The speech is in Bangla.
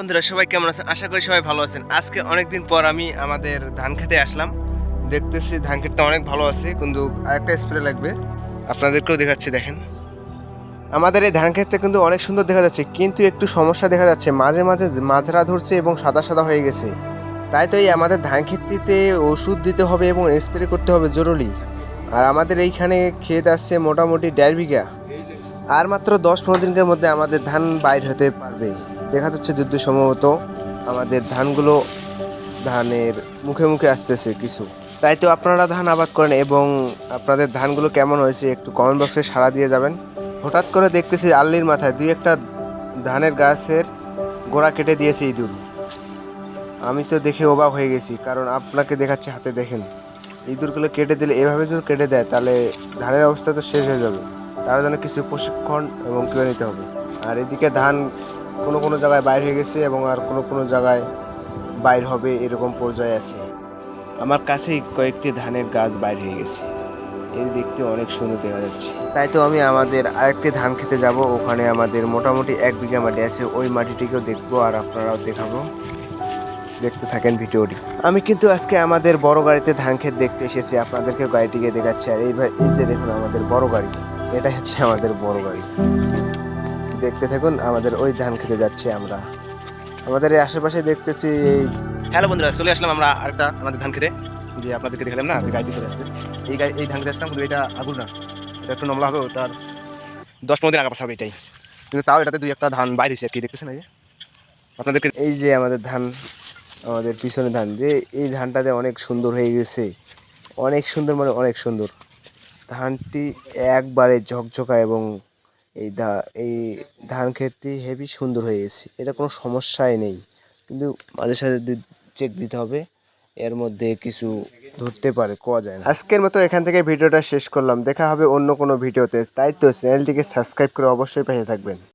বন্ধুরা, সবাই কেমন আছেন? আশা করি সবাই ভালো আছেন। আজকে অনেকদিন পর আমি আমাদের ধান খেতে আসলাম। দেখতেছি ধান খেতটা অনেক ভালো আছে, কিন্তু আরেকটা স্প্রে লাগবে। আপনাদেরকেও দেখাচ্ছি, দেখেন। আমাদের এই ধান খেতে কিন্তু অনেক সুন্দর দেখা যাচ্ছে, কিন্তু একটু সমস্যা দেখা যাচ্ছে। মাঝে মাঝে মাঝরা ধরছে এবং সাদা সাদা হয়ে গেছে। তাই তো এই আমাদের ধান খেতিতে ওষুধ দিতে হবে এবং স্প্রে করতে হবে জরুরি। আর আমাদের এইখানে ক্ষেত আসছে মোটামুটি দেড় বিঘা। আর মাত্র দশ পনেরো দিনের মধ্যে আমাদের ধান বাইর হতে পারবে। দেখা যাচ্ছে যুদ্ধ সম্ভবত আমাদের ধানগুলো ধানের মুখে মুখে আসতেছে কিছু। তাই তো আপনারা ধান আবাদ করেন এবং আপনাদের ধানগুলো কেমন হয়েছে একটু কমেন্ট বক্সে সাড়া দিয়ে যাবেন। হঠাৎ করে দেখতেছি আল্লির মাথায় দুই একটা ধানের গাছের গোড়া কেটে দিয়েছে ইঁদুর। আমি তো দেখে অবাক হয়ে গেছি, কারণ আপনাকে দেখাচ্ছি হাতে দেখেন। ইঁদুরগুলো কেটে দিলে এভাবে যদি কেটে দেয়, তাহলে ধানের অবস্থা তো শেষ হয়ে যাবে। তার জন্য কিছু প্রশিক্ষণ এবং কেউ নিতে হবে। আর এদিকে ধান কোনো কোনো জায়গায় বাইর হয়ে গেছে এবং আর কোনো কোনো জায়গায় বাইর হবে এরকম পর্যায়ে আছে। আমার কাছেই কয়েকটি ধানের গাছ বাইর হয়ে গেছে। এই দেখতে অনেক সুন্দর দেখা যাচ্ছে। তাই তো আমি আমাদের আরেকটি ধান খেতে যাব। ওখানে আমাদের মোটামুটি এক বিঘা মাটি আছে। ওই মাটিটিকেও দেখব আর আপনারাও দেখাবো। দেখতে থাকেন ভিডিওটি। আমি কিন্তু আজকে আমাদের বড় গাড়িতে ধান ক্ষেত দেখতে এসেছি। আপনাদেরকে গাড়িটিকে দেখাচ্ছি। আর এই ভাই- এই যে দেখুন আমাদের বড় গাড়ি। এটা হচ্ছে আমাদের বড় গাড়ি। দেখতে থাকুন আমাদের ওই ধান খেতে যাচ্ছি আমরা। আমাদের এই আশেপাশে দেখতেছি এই হ্যালো বন্ধুরা চলে আসলাম আমরা আরেকটা আমাদের ধান খেতে। যে আপনাদেরকে দেখালাম না যে গাড়িতে চলে আসবে এই গাড়ি এই ধান খেতে আসলাম কিন্তু এটা আগুন না। এটা একটু নমলা হবে তার দশ পনেরো দিন আগা পাশা হবে এটাই। কিন্তু তাও এটাতে দুই একটা ধান বাইরে আর কি দেখতেছেন এই যে? আপনাদেরকে এই যে আমাদের ধান আমাদের পিছনে ধান যে এই ধানটাতে অনেক সুন্দর হয়ে গেছে। অনেক সুন্দর মানে অনেক সুন্দর। ধানটি একবারে ঝকঝকা এবং এই ধা এই ধান ক্ষেতটি হেভি সুন্দর হয়ে গেছে। এটা কোনো সমস্যাই নেই। কিন্তু মাঝে সাঝে চেক দিতে হবে। এর মধ্যে কিছু ধরতে পারে, কোয়া যায় না। আজকের মতো এখান থেকে ভিডিওটা শেষ করলাম। দেখা হবে অন্য কোনো ভিডিওতে। তাই তো, চ্যানেলটিকে সাবস্ক্রাইব করে অবশ্যই পাশে থাকবেন।